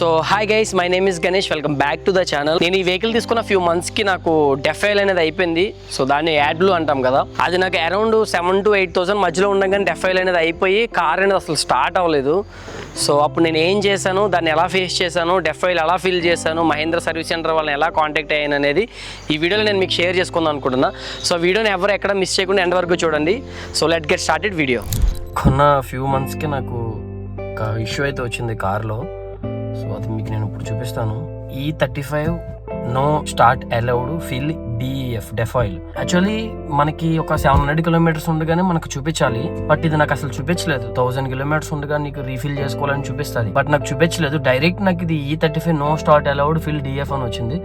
So hi guys my name is Ganesh welcome back to the channel నేను ఈ vehicle తీసుకున్న few మంత్స్కి నాకు డెఫైల్ అనేది అయిపోయింది. సో దాన్ని యాడ్ బ్లూ అంటాం కదా. అది నాకు around seven to eight thousand మధ్యలో ఉండగానే డెఫైల్ అనేది అయిపోయి కార్ అనేది అసలు స్టార్ట్ అవ్వలేదు. సో అప్పుడు నేను ఏం చేశాను? దాన్ని ఎలా ఫేస్ చేశాను? డెఫైల్ ఎలా ఫీల్ చేశాను? మహేంద్ర సర్వీస్ సెంటర్ వాళ్ళని ఎలా కాంటాక్ట్ అయ్యాను అనేది ఈ వీడియోలో నేను మీకు షేర్ చేసుకుందాం అనుకుంటున్నా. సో వీడియోని ఎవరు ఎక్కడ మిస్ చేయకుండా ఎండ్ వరకు చూడండి. So let get started video కొన్న ఫ్యూ మంత్స్కి నాకు ఒక ఇష్యూ అయితే వచ్చింది కార్లో సో అది మీకు నేను ఇప్పుడు చూపిస్తాను. ఈ thirty five no start allowed fill DEF DEF oil actually మనకి ఒక సెవెన్ హండ్రెడ్ కిలోమీటర్స్ ఉండగానే మనకు చూపించాలి. బట్ ఇది నాకు అసలు చూపించలేదు. థౌసండ్ కిలోమీటర్స్ ఉండగా నీకు రీఫిల్ చేసుకోవాలని చూపిస్తుంది. బట్ నాకు చూపించలేదు. డైరెక్ట్ నాకు ఇది ఈ thirty five no start allowed fill DEF అని వచ్చింది.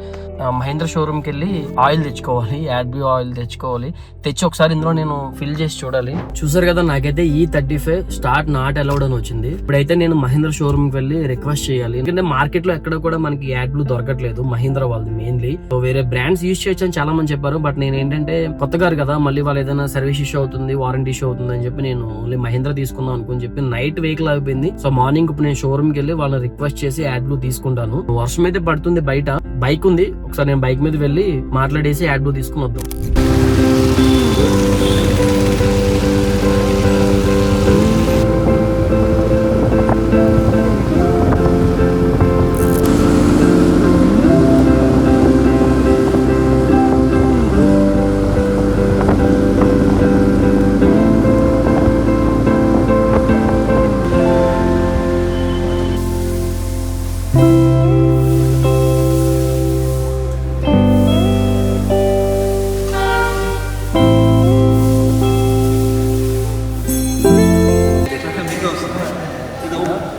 మహేంద్ర షోరూమ్కి వెళ్ళి ఆయిల్ తెచ్చుకోవాలి. యాడ్బి ఆయిల్ తెచ్చుకోవాలి. తెచ్చి ఒకసారి ఇందులో నేను ఫిల్ చేసి చూడాలి. చూసారు కదా నాకైతే ఈ thirty five start not allowed అని వచ్చింది. ఇప్పుడైతే నేను మహేంద్ర షోరూమ్కి వెళ్ళి రిక్వెస్ట్ చేయాలి. ఎందుకంటే మార్కెట్లో ఎక్కడ కూడా మనకి యాడ్ బ్లూ దొరకట్లేదు. మహేంద్ర వాళ్ళది మెయిన్లీ వేరే బ్రాండ్స్ యూజ్ చేయొచ్చు అని చాలా మంది చెప్పారు బట్ నేను ఏంటంటే కొత్త కారు కదా మళ్ళీ వాళ్ళు ఏదైనా సర్వీస్ ఇష్యూ అవుతుంది వారంటీ ఇష్యూ అవుతుంది అని చెప్పి నేను ఓన్లీ మహేంద్ర తీసుకుందాం అనుకుని చెప్పి నైట్ వెహికల్ అయిపోయింది సో మార్నింగ్ ఇప్పుడు నేను షోరూమ్కి వెళ్ళి వాళ్ళని రిక్వెస్ట్ చేసి యాడ్ బ్లూ తీసుకుంటాను. వర్షం అయితే పడుతుంది బయట బైక్ ఉంది ఒకసారి నేను బైక్ మీద వెళ్ళి మాట్లాడేసి యాడ్ బ్లూ తీసుకుని వద్దాం.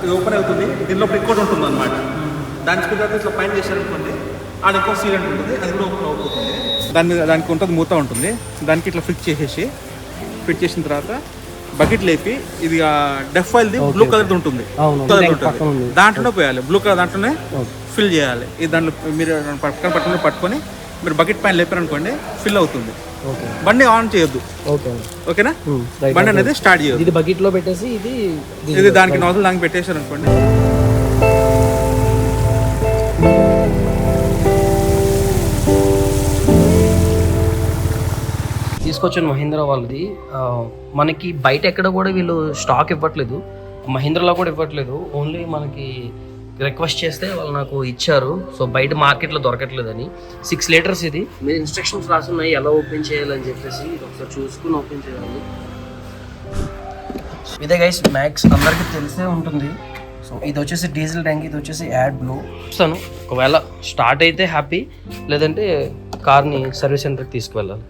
ఇది ఓపెన్ అవుతుంది. దీనిలో ఇంకోటి ఉంటుంది అనమాట దాని స్పీడ్ అయితే ఇట్లా పైన చేశారనుకోండి ఆడ ఇంకో సీలెంట్ ఉంటుంది అది కూడా ఓపెన్ అవుతుంది. దాని దానికి ఉంటుంది మూత ఉంటుంది. దానికి ఇట్లా ఫిట్ చేసేసి ఫిట్ చేసిన తర్వాత బకెట్ లేపి ఇది డెఫ్ ఆయిల్ది బ్లూ కలర్ ఉంటుంది. కలర్ ఉంటుంది. దాంట్లోనే పోయాలి. బ్లూ కలర్ దాంట్లోనే ఫిల్ చేయాలి. ఇది దాంట్లో మీరు పక్కన పట్టుకుని పట్టుకొని మీరు బకెట్ పైన లేపారనుకోండి ఫిల్ అవుతుంది. ఓకే. బండి ఆన్ చేయొద్దు. ఓకే. ఓకేనా? బండి అనేది స్టార్ట్ చేయొద్దు. ఇది బకెట్లో పెట్టేసి ఇది ఇది దానికి నోజల్ దానికి పెట్టేశారు అనుకోండి. తీసుకొచ్చాను మహీంద్రా వాళ్ళది. మనకి బయట ఎక్కడ కూడా వీళ్ళు స్టాక్ ఇవ్వట్లేదు. మహీంద్రాలో కూడా ఇవ్వట్లేదు. ఓన్లీ మనకి రిక్వెస్ట్ చేస్తే వాళ్ళు నాకు ఇచ్చారు. సో బయట మార్కెట్లో దొరకట్లేదని. సిక్స్ లీటర్స్ ఇది. మీరు ఇన్స్ట్రక్షన్స్ రాసున్నాయి ఎలా ఓపెన్ చేయాలని చెప్పేసి ఒకసారి చూసుకుని ఓపెన్ చేయాలి. ఇదే గైస్ మ్యాక్స్ అందరికీ తెలిసే ఉంటుంది. సో ఇది వచ్చేసి డీజిల్ ట్యాంక్ ఇది వచ్చేసి యాడ్ బ్లూ చూస్తాను ఒకవేళ స్టార్ట్ అయితే హ్యాపీ లేదంటే కార్ని సర్వీస్ సెంటర్కి తీసుకువెళ్ళాలి.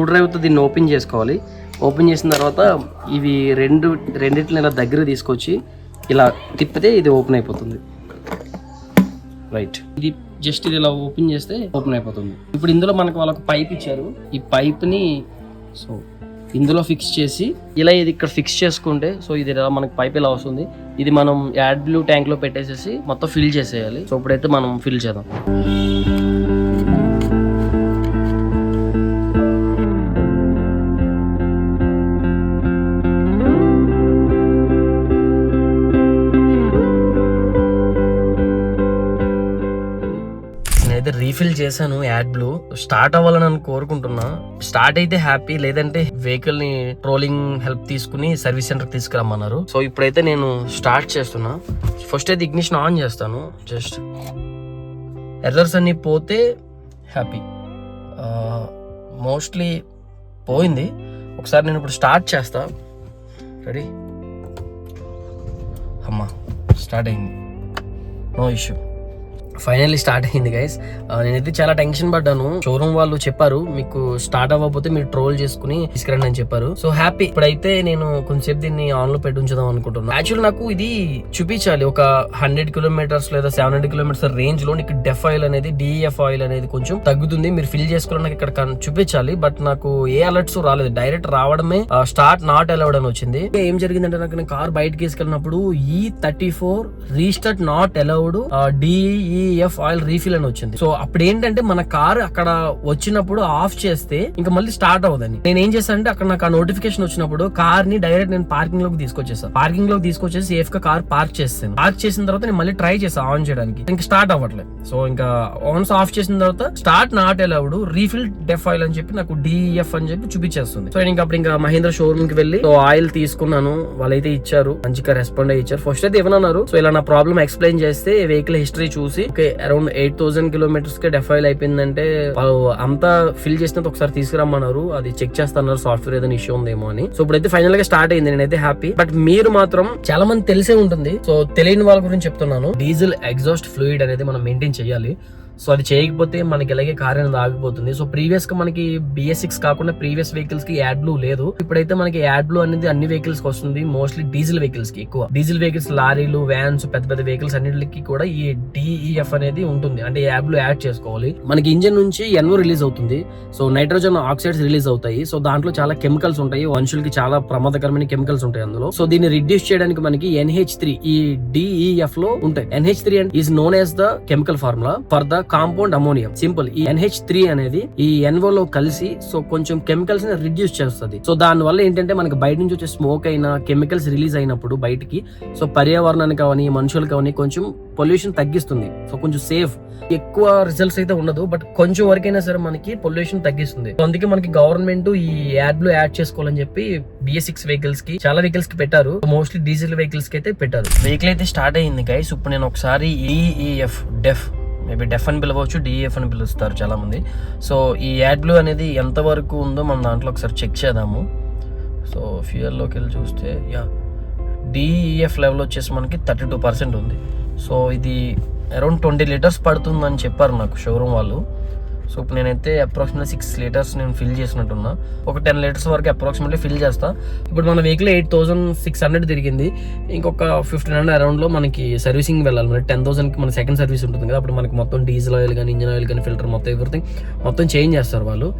స్క్రూ డ్రైవర్తో దీన్ని ఓపెన్ చేసుకోవాలి. ఓపెన్ చేసిన తర్వాత ఇవి రెండు రెండింటిని ఇలా దగ్గర తీసుకొచ్చి ఇలా తిప్పితే ఇది ఓపెన్ అయిపోతుంది. రైట్ ఇది జస్ట్ ఇది ఇలా ఓపెన్ చేస్తే ఓపెన్ అయిపోతుంది. ఇప్పుడు ఇందులో మనకు వాళ్ళకి పైప్ ఇచ్చారు. ఈ పైప్ని సో ఇందులో ఫిక్స్ చేసి ఇలా ఇది ఇక్కడ ఫిక్స్ చేసుకుంటే సో ఇది ఇలా మనకి పైప్ ఇలా వస్తుంది. ఇది మనం యాడ్ బ్లూ ట్యాంక్లో పెట్టేసేసి మొత్తం ఫిల్ చేసేయాలి. సో ఇప్పుడైతే మనం ఫిల్ చేద్దాం. చేశాను యాడ్ బ్లూ. స్టార్ట్ అవ్వాలని నేను కోరుకుంటున్నా. స్టార్ట్ అయితే హ్యాపీ లేదంటే వెహికల్ని ట్రోలింగ్ హెల్ప్ తీసుకుని సర్వీస్ సెంటర్ తీసుకురమ్మన్నారు. సో ఇప్పుడైతే నేను స్టార్ట్ చేస్తున్నా. ఫస్ట్ అయితే ఇగ్నిషన్ ఆన్ చేస్తాను. జస్ట్ ఎర్రర్స్ అన్ని పోతే హ్యాపీ. మోస్ట్లీ పోయింది. ఒకసారి నేను ఇప్పుడు స్టార్ట్ చేస్తా. రెడీ అమ్మా స్టార్ట్ అయింది. No issue. ఫైనల్లీ స్టార్ట్ అయింది గైస్ నేనైతే చాలా టెన్షన్ పడ్డాను. షోరూమ్ వాళ్ళు చెప్పారు మీకు స్టార్ట్ అవ్వకపోతే మీరు ట్రోల్ చేసుకుని తీసుకురండి అని చెప్పారు. So happy. ఇప్పుడైతే నేను కొంచెంసేపు దీన్ని ఆన్లో పెట్టి ఉంచుదాం అనుకుంటున్నాను యాక్చువల్ నాకు ఇది చూపించాలి. ఒక హండ్రెడ్ కిలోమీటర్స్ లేదా సెవెన్ హండ్రెడ్ కిలోమీటర్స్ రేంజ్లో నీకు డెఫ్ ఆయిల్ అనేది డిఎఫ్ ఆయిల్ అనేది కొంచెం తగ్గుతుంది. మీరు ఫిల్ చేసుకోవడం నాకు ఇక్కడ చూపించాలి. బట్ నాకు ఏ అలర్ట్స్ రాలేదు. డైరెక్ట్ రావడమే స్టార్ట్ నాట్ అలౌడ్ అని వచ్చింది. ఏం జరిగిందంటే నాకు నేను కార్ బయటకి తీసుకెళ్ళినప్పుడు ఈ thirty four restart not allowed F oil refill అని వచ్చింది. సో అప్పుడు ఏంటంటే మన కార్ అక్కడ వచ్చినప్పుడు ఆఫ్ చేస్తే ఇంకా మళ్ళీ స్టార్ట్ అవ్వదని. నేను ఏం చేశానంటే అక్కడ నాకు ఆ నోటిఫికేషన్ వచ్చినప్పుడు కార్ని డైరెక్ట్ నేను పార్కింగ్లోకి తీసుకొచ్చేసాను పార్కింగ్లోకి తీసుకొచ్చేసి సేఫ్గా కార్ పార్క్ చేస్తాను. పార్క్ చేసిన తర్వాత నేను మళ్ళీ ట్రై చేసాను ఆన్ చేయడానికి. ఇంకా స్టార్ట్ అవ్వట్లేదు సో ఇంకా ఆన్స్ ఆఫ్ చేసిన తర్వాత start not allowed refill DEF oil అని చెప్పి నాకు డిఎఫ్ అని చెప్పి చూపించేస్తుంది. సో నేను ఇంకా అప్పుడు ఇంకా మహేంద్ర షోరూమ్కి వెళ్ళి సో ఆయిల్ తీసుకున్నాను. వాళ్ళైతే ఇచ్చారు. మంచిగా రెస్పాండ్ అయ్యి ఇచ్చారు. ఫస్ట్ అయితే ఇవ్వనన్నారు సో ఇలా నా ప్రాబ్లం ఎక్స్ప్లెయిన్ చేస్తే వెహికల్ హిస్టరీ చూసి అరౌండ్ ఎయిట్ థౌసండ్ కిలోమీటర్స్కి డెఫైల్ అయిపోయిందంటే వాళ్ళు అంతా ఫిల్ చేసినంత ఒకసారి తీసుకురమ్మన్నారు. అది చెక్ చేస్తున్నారు సాఫ్ట్వేర్ ఏదైనా ఇష్యూ ఉందేమో అని. సో ఇప్పుడైతే ఫైనల్గా స్టార్ట్ అయింది నేనైతే హ్యాపీ. బట్ మీరు మాత్రం చాలా మంది తెలిసే ఉంటుంది. సో తెలియని వాళ్ళ గురించి చెప్తున్నాను. డీజిల్ ఎగ్జాస్ట్ ఫ్లూయిడ్ అనేది మనం మెయింటైన్ చేయాలి. సో అది చేయకపోతే మనకి ఇలాగే కార్ అనేది ఆగిపోతుంది. సో ప్రీవియస్గా మనకి బిఎస్ సిక్స్ కాకుండా ప్రీవియస్ వెహికల్స్కి యాడ్ బ్లూ లేదు. ఇప్పుడైతే మనకి యాడ్ బ్లూ అనేది అన్ని వెహికల్స్కి వస్తుంది. మోస్ట్లీ డీజిల్ వెహికల్స్కి ఎక్కువ. డీజిల్ వెహికల్స్ లారీలు వ్యాన్స్ పెద్ద పెద్ద వెహికల్స్ అన్నిటికి కూడా ఈ డిఈఎఫ్ అనేది ఉంటుంది. అంటే యాడ్ బ్లూ యాడ్ చేసుకోవాలి. మనకి ఇంజిన్ నుంచి ఎన్ఓ రిలీజ్ అవుతుంది. సో నైట్రోజన్ ఆక్సైడ్స్ రిలీజ్ అవుతాయి. సో దాంట్లో చాలా కెమికల్స్ ఉంటాయి. మనుషులకి చాలా ప్రమాదకరమైన కెమికల్స్ ఉంటాయి అందులో. సో దీన్ని రిడ్యూస్ చేయడానికి మనకి ఎన్హెచ్ త్రీ ఈ డిఈఎఫ్లో ఉంటాయి. N H three and is known as the chemical formula for the compound ammonium. Simple. ఈ ఎన్హెచ్ త్రీ అనేది ఈ ఎన్వో లో కలిసి సో కొంచెం కెమికల్స్ని రిడ్యూస్ చేస్తుంది. సో దాని వల్ల ఏంటంటే మనకి బయట నుంచి వచ్చే స్మోక్ అయినా కెమికల్స్ రిలీజ్ అయినప్పుడు బయటికి సో పర్యావరణానికి అవని మనుషులకు అవని కొంచెం పొల్యూషన్ తగ్గిస్తుంది. సో కొంచెం సేఫ్ ఎక్కువ రిజల్ట్స్ అయితే ఉండదు బట్ కొంచెం వరకైనా సరే మనకి పొల్యూషన్ తగ్గిస్తుంది. సో అందుకే మనకి గవర్నమెంట్ ఈ యాడ్లో యాడ్ చేసుకోవాలని చెప్పి బిఎస్ సిక్స్ వెహికల్స్కి చాలా వెహికల్స్కి పెట్టారు. మోస్ట్లీ డీజిల్ వెహికల్స్కి అయితే పెట్టారు. వెహికల్ అయితే స్టార్ట్ అయింది గైస్ ఇప్పుడు నేను ఒకసారి ఈఈఎఫ్ డెఫ్ మేబీ డెఫ్ అని పిలవచ్చు డిఎఫ్ అని పిలుస్తారు చాలామంది. సో ఈ యాడ్ బ్లూ అనేది ఎంతవరకు ఉందో మనం దాంట్లో ఒకసారి చెక్ చేద్దాము. సో ఫ్యూయల్లోకి వెళ్ళి చూస్తే యా డిఈఎఫ్ లెవెల్ వచ్చేసి మనకి థర్టీ టూ పర్సెంట్ ఉంది. సో ఇది అరౌండ్ ట్వంటీ లీటర్స్ పడుతుందని చెప్పారు నాకు షోరూమ్ వాళ్ళు. సో ఇప్పుడు నేనైతే అప్రాక్సిమేట్లీ సిక్స్ లీటర్స్ నేను ఫిల్ చేసినట్టున్నా. ఒక టెన్ లీటర్స్ వరకు అప్రాక్సిమేట్లీ ఫిల్ చేస్తా. ఇప్పుడు మన vehicle eight thousand six hundred తిరిగింది. ఇంకొక ఫిఫ్టీన్ హండ్రెడ్ అరౌండ్లో మనకి సర్వీసింగ్ వెళ్ళాలి. మరి టెన్ థౌసండ్కి మన సెకండ్ సర్వీస్ ఉంటుంది కదా అప్పుడు మనకి మొత్తం డీజిల్ ఆయిల్ కానీ ఇంజిన్ ఆయిల్ కానీ ఫిల్టర్ మొత్తం ఎవ్రీథింగ్ మొత్తం చేంజ్ చేస్తారు వాళ్ళు.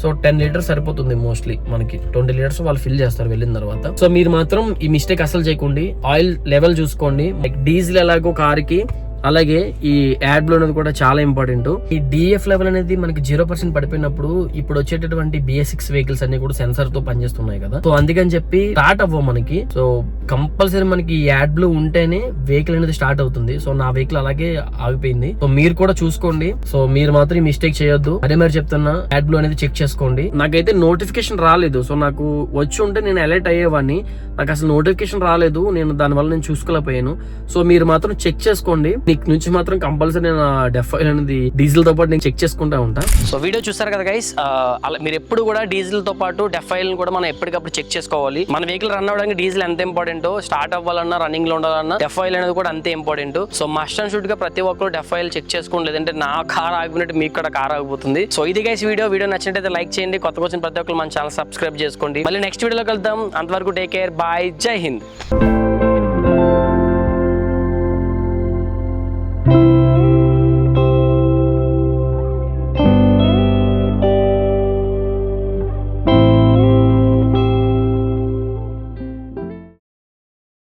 సో టెన్ లీటర్స్ సరిపోతుంది మోస్ట్లీ మనకి. ట్వంటీ లీటర్స్ వాళ్ళు ఫిల్ చేస్తారు వెళ్ళిన తర్వాత. సో మీరు మాత్రం ఈ మిస్టేక్ అసలు చేయకండి. ఆయిల్ లెవెల్ చూసుకోండి. లైక్ డీజిల్ ఎలాగో కార్కి అలాగే ఈ యాడ్ బ్లూ అనేది కూడా చాలా ఇంపార్టెంట్ ఈ డిఎఫ్ లెవెల్ అనేది మనకి జీరో పర్సెంట్ పడిపోయినప్పుడు ఇప్పుడు వచ్చేటటువంటి బిఎస్ సిక్స్ వెహికల్స్ అన్ని కూడా సెన్సార్తో పనిచేస్తున్నాయి కదా. సో అందుకని చెప్పి స్టార్ట్ అవ్వ మనకి. సో కంపల్సరీ మనకి ఈ యాడ్ బ్లూ ఉంటేనే వెహికల్ అనేది స్టార్ట్ అవుతుంది. సో నా వెహికల్ అలాగే ఆగిపోయింది. సో మీరు కూడా చూసుకోండి. సో మీరు మాత్రం మిస్టేక్ చేయొద్దు. అదే మరి చెప్తున్నా యాడ్ బ్లూ అనేది చెక్ చేసుకోండి. నాకైతే నోటిఫికేషన్ రాలేదు. సో నాకు వచ్చి ఉంటే నేను అలర్ట్ అయ్యేవాడిని. నాకు అసలు నోటిఫికేషన్ రాలేదు. నేను దానివల్ల నేను చూసుకోలేకపోయాను. సో మీరు మాత్రం చెక్ చేసుకోండి. నీకు నుంచి మాత్రం కంపల్సరీ నేను డెఫ్ ఆయిల్ అనేది డీజిల్తో పాటు నేను చెక్ చేసుకుంటా ఉంటా. సో వీడియో చూసారు కదా గైస్ అలా మీరు ఎప్పుడు కూడా డీజిల్తో పాటు డెఫ్ ఆయిల్ కూడా మనం ఎప్పటికప్పుడు చెక్ చేసుకోవాలి. మన వెహికల్ రన్ అవ్వడానికి డీజిల్ ఎంత ఇంపార్టెంట్ స్టార్ట్ అవ్వాలన్నా రన్నింగ్లో ఉండాలన్నా డెఫ్ ఆయిల్ అనేది కూడా అంతే ఇంపార్టెంట్ సో మస్ట్ అండ్ షుడ్గా ప్రతి ఒక్కరు డెఫ్ ఆయిల్ చెక్ చేసుకోండి. లేదంటే నా కార్ ఆగిపోయినట్టు మీకు కూడా కార్ ఆగిపోతుంది. సో ఇది గైస్ వీడియో. వీడియో నచ్చినట్టయితే లైక్ చేయండి. కొత్త వచ్చిన ప్రతి ఒక్కరు మన ఛానల్ సబ్స్క్రైబ్ చేసుకోండి. మళ్ళీ నెక్స్ట్ వీడియోలో కలుద్దాం. అంతవరకు టేక్ కేర్ బాయ్ జై హింద్.